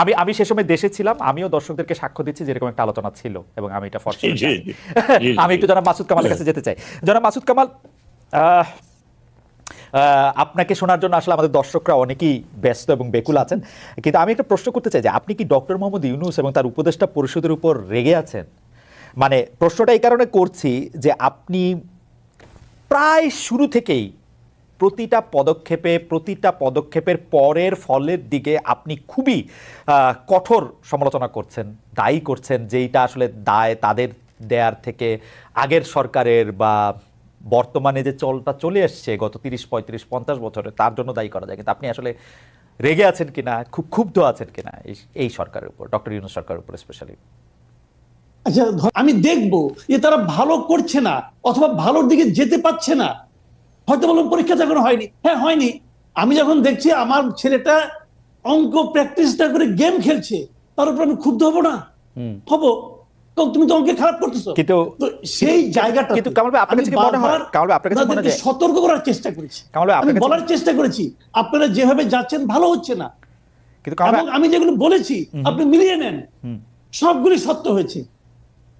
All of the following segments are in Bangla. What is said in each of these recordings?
আমি আমি সে সময় দেশে ছিলাম আমিও দর্শকদেরকে সাক্ষ্য দিচ্ছি যেরকম একটা আলোচনা ছিল এবং আমি এটা ফরস আমি একটু জনাব মাসুদ কামালের কাছে যেতে চাই। জনাব মাসুদ কামাল আপনাকে শোনার জন্য আসলে আমাদের দর্শকরা অনেকেই ব্যস্ত এবং বেকুল আছেন। কিন্তু আমি একটা প্রশ্ন করতে চাই যে আপনি কি ডক্টর মোহাম্মদ ইউনুস এবং তার উপদেষ্টা পরিষদের উপর রেগে আছেন? মানে প্রশ্নটা এই কারণে করছি যে আপনি প্রায় শুরু থেকেই প্রতিটা পদক্ষেপে, প্রতিটা পদক্ষেপের পরের ফলের দিকে আপনি খুবই কঠোর সমালোচনা করছেন, দায়ী করছেন যেইটা আসলে দায় তাদের দেয়ার থেকে আগের সরকারের বা বর্তমানে যে চলটা চলে এসছে গত তিরিশ, পঁয়ত্রিশ, পঞ্চাশ বছরে, তার জন্য দায়ী করা যায়। কিন্তু আপনি আসলে রেগে আছেন কিনা, খুব ক্ষুব্ধ আছেন কিনা, এই- সরকারের উপর, ডক্টর ইউনুস সরকারের উপর স্পেশালি আচ্ছা আমি দেখব যে তারা ভালো করছে না, অথবা ভালোর দিকে যেতে পারছে না। হয়তো বললাম পরীক্ষা যখন হয়নি। হ্যাঁ হয়নি। আমি যখন দেখছি আমার ছেলেটা অঙ্ক প্র্যাকটিসটা করে গেম খেলছে তার উপর আমি ক্ষুব্ধ হব না? হব? তুমি তো অঙ্কে খারাপ করতেছো। কিন্তু সেই জায়গাটা কিন্তু কামাল ভাই, আপনার কাছে মনে হয়- কামাল ভাই, আপনার কাছে মনে হয় সতর্ক করার চেষ্টা করেছি। কামাল ভাই, আপনার বলার চেষ্টা করেছি আপনারা যেভাবে যাচ্ছেন ভালো হচ্ছে না। কিন্তু আমি যেগুলো বলেছি আপনি মিলিয়ে নেন। সবগুলি সত্য হয়েছে।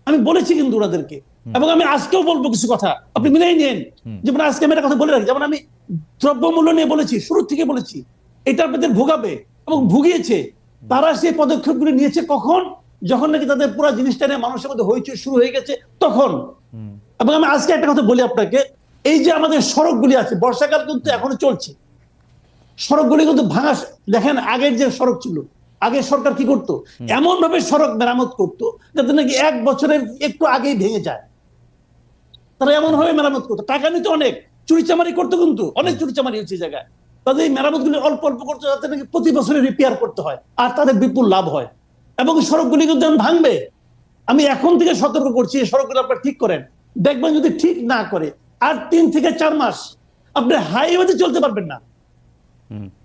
আমি বলেছি কিন্তু ওনাদেরকে। এবং আমি আজকেও বলব কিছু কথা। আপনি মিলিয়ে নিন। যেমন আজকে আমি একটা কথা বলে রাখি যেমন আমি দ্রব্যমূল্য নিয়ে বলেছি শুরু থেকে বলেছি এটা আপনাদের ভোগাবে এবং ভুগিয়েছে। তারা সেই পদক্ষেপগুলি নিয়েছে কখন? যখন নাকি তাদের পুরো জিনিসটা নিয়ে মানুষের মধ্যে হইচই শুরু হয়ে গেছে তখন। এবং আমি আজকে একটা কথা বলি আপনাকে এই যে আমাদের সড়কগুলি আছে বর্ষাকাল কিন্তু এখনও চলছে। সড়কগুলি কিন্তু ভাঙা দেখেন আগের যে সড়ক ছিল আগে সরকার কি করতো? এমন ভাবে সড়ক মেরামত করতো যাতে নাকি এক বছরের একটু আগেই ভেঙে যায়। তারা এমন ভাবে মেরামত করতো। টাকা নিতে অনেক চুরিচামারি করতো কিন্তু অনেক চুরিচামারি হচ্ছে জায়গায়। তাদের এই মেরামত গুলি অল্প অল্প করতে যাতে নাকি প্রতি বছরে রিপেয়ার করতে হয় আর তাদের বিপুল লাভ হয়। এবং সড়কগুলি কিন্তু ভাঙবে আমি এখন থেকে সতর্ক করছি এই সড়কগুলো আপনারা ঠিক করেন। দেখবেন যদি ঠিক না করে আর তিন থেকে চার মাস আপনি হাইওয়েতে চলতে পারবেন না।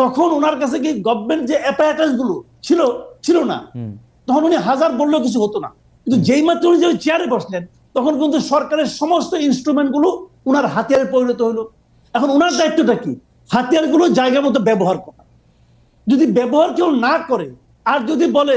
তখন ওনার কাছে কি গভর্নমেন্ট যে অ্যাপারেটাসগুলো ছিল ছিল না তখন উনি হাজার বললেও কিছু হতো না। কিন্তু যেই মাত্র উনি যে চেয়ারে বসলেন তখন কিন্তু সরকারের সমস্ত ইনস্ট্রুমেন্টগুলো ওনার হাতিয়ারে পরিণত হলো। এখন ওনার দায়িত্বটা কি? হাতিয়ারগুলো জায়গা মতো ব্যবহার করা। যদি ব্যবহার কেউ না করে আর যদি বলে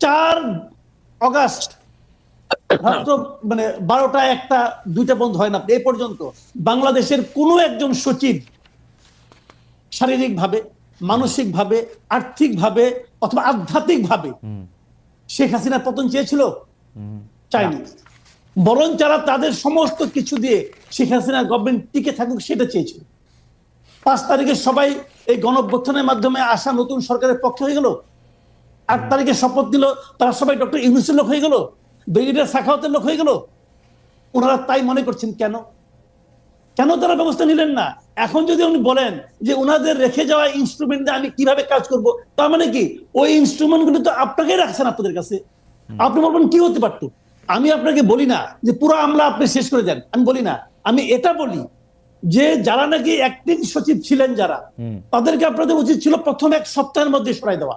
চার অগাস্ট রাত্র মানে বারোটা একটা দুইটা বন্ধ হয় না এ পর্যন্ত। বাংলাদেশের কোনো একজন সচিব শারীরিকভাবে মানসিকভাবে আর্থিকভাবে অথবা আধ্যাত্মিকভাবে শেখ হাসিনার পতন চেয়েছিল? চায়নি। বরং যারা তাদের সমস্ত কিছু দিয়ে শেখ হাসিনা গভর্নমেন্ট টিকে থাকুক সেটা চেয়েছিল। পাঁচ তারিখে সবাই এই গণঅভ্যুত্থানের মাধ্যমে আসা নতুন সরকারের পক্ষে হয়ে গেল? আট তারিখে শপথ দিল তারা সবাই ডক্টর ইউনুসের লোক হয়ে গেল ব্রিগেডিয়ার সাখাওয়াতের লোক হয়ে গেল। ওনারা তাই মনে করছেন কেন? কেন তারা ব্যবস্থা নিলেন না? এখন যদি উনি বলেন যে ওনাদের রেখে যাওয়া ইনস্ট্রুমেন্ট আমি কীভাবে কাজ করব তার মানে কি? ওই ইনস্ট্রুমেন্টগুলো তো আপনাকেই রাখছেন আপনাদের কাছে। আপনি বলবেন কি হতে পারতো? আমি আপনাকে বলি না যে পুরো আমলা আপনি শেষ করে দেন। আমি বলি না। আমি এটা বলি যে যারা নাকি অ্যাক্টিং সচিব ছিলেন যারা তাদেরকে আপনাদের উচিত ছিল প্রথম এক সপ্তাহের মধ্যে সরাই দেওয়া।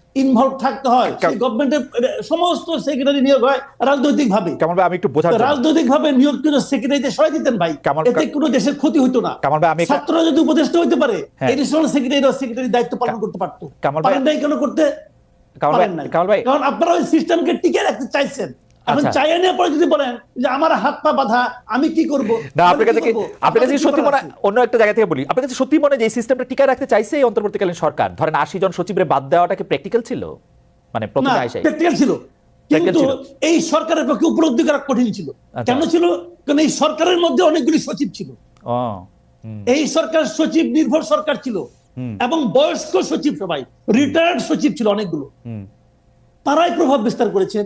ইনভলভ থাকতে হয়। সেই গভর্নমেন্টের সমস্ত সেক্রেটারি নিয়োগ হয় রাজনৈতিক ভাবে কামাল ভাই আমি একটু বোঝাতে রাজনৈতিক ভাবে নিয়োগকৃত সেক্রেটারিতে সরাই দিতেন ভাই। এতে কোনো দেশের ক্ষতি হইতো না। কামাল ভাই, আমি ছাত্ররা যদি উপদেষ্টা হইতে পারে। এডিশনাল সেক্রেটারি সেক্রেটারি দায়িত্ব পালন করতে পারতো। কামাল ভাই- কেন করতে? কারণ আপনারা ওই সিস্টেমকে টিকে রাখতে চাইছেন। এখন আচ্ছা। চাইয়া নেওয়ার পরে যদি বলেন যে আমার হাত পা বাঁধা আমি কি করব? না আপনার কাছে আপনার কাছে সত্যি মনে অন্য একটা জায়গা থেকে বলি। আপনার কাছে সত্যি মনে যে এই সিস্টেমটা টিকায় রাখতে চাইছে এই অন্তর্বর্তীকালীন সরকার? ধরেন আশি জন সচিবের বাদ দেওয়াটা কি প্র্যাকটিক্যাল ছিল? মানে প্রথমে আইসাই প্র্যাকটিক্যাল ছিল। কিন্তু এই সরকারের পক্ষে উপলব্ধি করা কঠিন ছিল। আচ্ছা। কেন ছিল? কারণ এই সরকারের মধ্যে অনেকগুলি সচিব ছিল। এই সরকার সচিব নির্ভর সরকার ছিল। এবং বয়স্ক সচিব সবাই রিটায়ার্ড সচিব ছিল অনেকগুলো। তারাই প্রভাব বিস্তার করেছেন।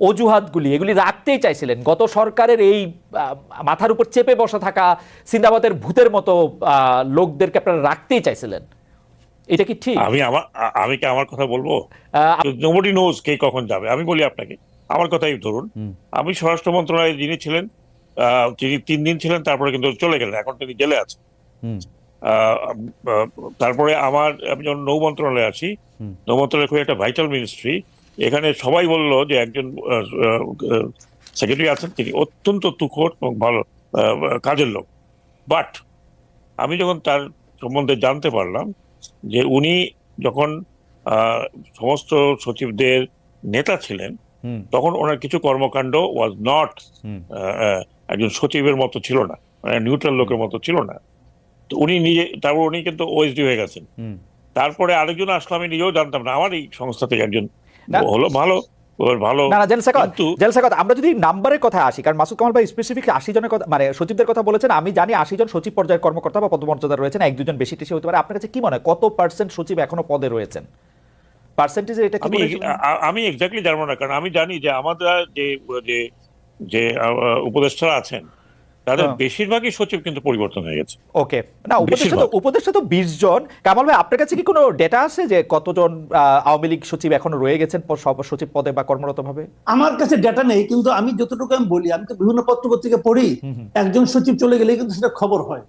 অজুহাতগুলি এগুলি রাখতেই চাইছিলেন। গত সরকারের এই মাথার উপর চেপে বসা থাকা সিন্দাবাদের ভূতের মতো লোকদেরকে আপনারা রাখতেই চাইছিলেন। এটা কি ঠিক? আমি আমার আমি কি আমার কথা বলব? নোবডি নোজ কে কখন যাবে। আমি বলি আপনাকে আমার কথাই ধরুন। আমি স্বরাষ্ট্র মন্ত্রণালয়ে যিনি ছিলেন আহ, তিনি তিন দিন ছিলেন তারপরে কিন্তু চলে গেলেন এখন তিনি জেলে আছেন। তারপরে আমার আমি যখন নৌ মন্ত্রণালয়ে আসি নৌ মন্ত্রণালয় খুব একটা ভাইটাল মিনিস্ট্রি এখানে সবাই বলল যে একজন সেক্রেটারি আছেন তিনি অত্যন্ত তুখোর এবং ভালো কাজের লোক। বাট আমি যখন তার সম্বন্ধে জানতে পারলাম যে উনি যখন সমস্ত সচিবদের নেতা ছিলেন তখন ওনার কিছু কর্মকাণ্ড ওয়াজ নট। একজন সচিবের মতো ছিল না মানে নিউট্রাল লোকের মতো ছিল না। তো উনি নিজে তারপর উনি কিন্তু ওএসডি হয়ে গেছেন। তারপরে আরেকজন আসলো আমি নিজেও জানতাম না আমার এই সংস্থা থেকে একজন। হলো ভালো ভালো। না না জেল সাকাত কিন্তু জেল সাকাত আমরা যদি নাম্বারের কথা আসি কারণ মাসুদ কামাল ভাই স্পেসিফিক আশি জনের কথা মানে সচিবদের কথা বলেছেন আমি জানি আশি জন সচিব পর্যায়ের কর্মকর্তা বা পদমর্যাদা রয়েছেন এক দুজন বেশি টেশি হতে পারে। আপনার কাছে কি মনে হয় কত পার্সেন্ট সচিব এখনও পদে রয়েছেন? পার্সেন্টেজে এটা আমি আমি এক্স্যাক্টলি জানব না কারণ আমি জানি যে আমাদের যে যে যে উপদেষ্টারা আছেন তাদের হ্যাঁ। বেশিরভাগই সচিব কিন্তু পরিবর্তন হয়ে গেছে। ওকে। না উপদেষ্টা তো উপদেষ্টা তো বিশ জন। কামাল ভাই আপনার কাছে কি কোনো ডেটা আছে যে কতজন আওয়ামী লীগ সচিব এখনও রয়ে গেছেন সব সচিব পদে বা কর্মরত ভাবে আমার কাছে ডেটা নেই কিন্তু আমি যতটুকু আমি বলি আমি তো বিভিন্ন পত্র পত্রিকা পড়ি একজন সচিব চলে গেলে কিন্তু সেটা খবর হয়।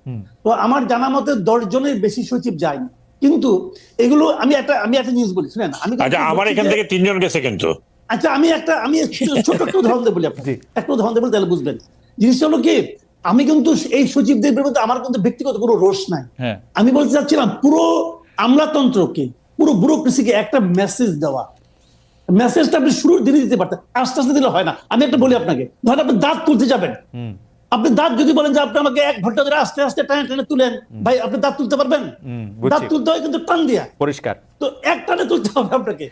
তো আমার জানা মতে দশ জনের বেশি সচিব যায়নি। কিন্তু এগুলো আমি একটা আমি একটা জিনিস বলি শুনেন আমি আচ্ছা আমার এখান থেকে তিনজন গেছে কিন্তু। আচ্ছা আমি একটা আমি ছোট একটা উদাহরণ দেবো বলি। আপনাকে। একটা উদাহরণ দেবো তাহলে বুঝবেন। জিনিসটা হলো কি আমি কিন্তু এই সচিবদের বিরুদ্ধে আমার কিন্তু ব্যক্তিগত কোনো রোষ নাই। হ্যাঁ। আমি বলতে চাচ্ছিলাম পুরো আমলাতন্ত্রকে পুরো ব্যুরোক্রেসিকে একটা মেসেজ দেওয়া। মেসেজটা আপনি শুরুর দিনে দিতে পারতেন আস্তে আস্তে দিলে হয় না। আমি একটা বলি আপনাকে ধরেন আপনি দাঁত তুলতে যাবেন। আপনি দাঁত যদি বলেন যে আপনি আমাকে এক ঘণ্টা ধরে আস্তে আস্তে টানে টানে তুলেন ভাই আপনি দাঁত তুলতে পারবেন? দাঁত তুলতে হয় কিন্তু টান দিয়া। পরিষ্কার। তো এক টানে তুলতে হবে আপনাকে।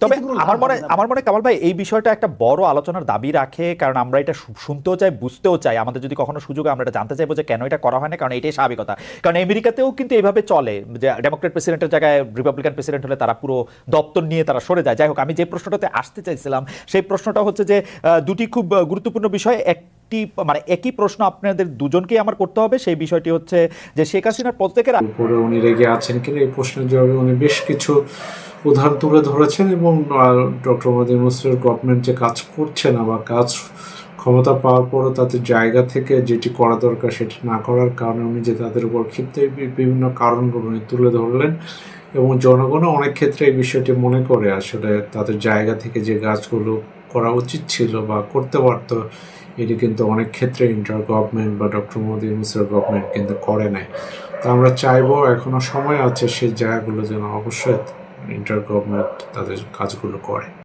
তবে- কোনো লাভ আমার মনে আমার মনে কামাল ভাই এই বিষয়টা একটা বড় আলোচনার দাবি রাখে কারণ আমরা এটা শুনতেও চাই বুঝতেও চাই। আমাদের যদি কখনো সুযোগ আমরা এটা জানতে চাইব যে কেন এটা করা হয় না কারণ এটাই স্বাভাবিকতা। কারণ আমেরিকাতেও কিন্তু এইভাবে চলে যে ডেমোক্রেট প্রেসিডেন্টের জায়গায় রিপাবলিকান প্রেসিডেন্ট হলে তারা পুরো দপ্তর নিয়ে তারা সরে যায়। যাই হোক আমি যে প্রশ্নটাতে আসতে চাইছিলাম সেই প্রশ্নটা হচ্ছে যে দুটি খুব গুরুত্বপূর্ণ বিষয়। একটি মানে একই প্রশ্ন আপনাদের দুজনকেই আমার করতে হবে। সেই বিষয়টি হচ্ছে যে শেখ হাসিনার প্রত্যেকের উপরে উনি রেগে আছেন কিনা, এই প্রশ্নের জবাবে উনি বেশ কিছু উদাহরণ তুলে ধরেছেন এবং ডক্টর মোদী মুসলির গভর্নমেন্ট যে কাজ করছে না বা কাজ ক্ষমতা পাওয়ার পরও তাদের জায়গা থেকে যেটি করা দরকার সেটি না করার কারণে উনি যে তাদের উপর ক্ষিপ্ত বিভিন্ন কারণগুলো উনি তুলে ধরলেন এবং জনগণও অনেক ক্ষেত্রে এই বিষয়টি মনে করে আসলে তাদের জায়গা থেকে যে কাজগুলো করা উচিত ছিল বা করতে পারতো এটি কিন্তু অনেক ক্ষেত্রে ইন্টার গভর্নমেন্ট বা ডক্টর মোদী ইউনুসের গভর্নমেন্ট কিন্তু করে নাই। তো আমরা চাইব এখনও সময় আছে সেই জায়গাগুলো যেন অবশ্যই ইন্টার গভর্নমেন্ট তাদের কাজগুলো করে।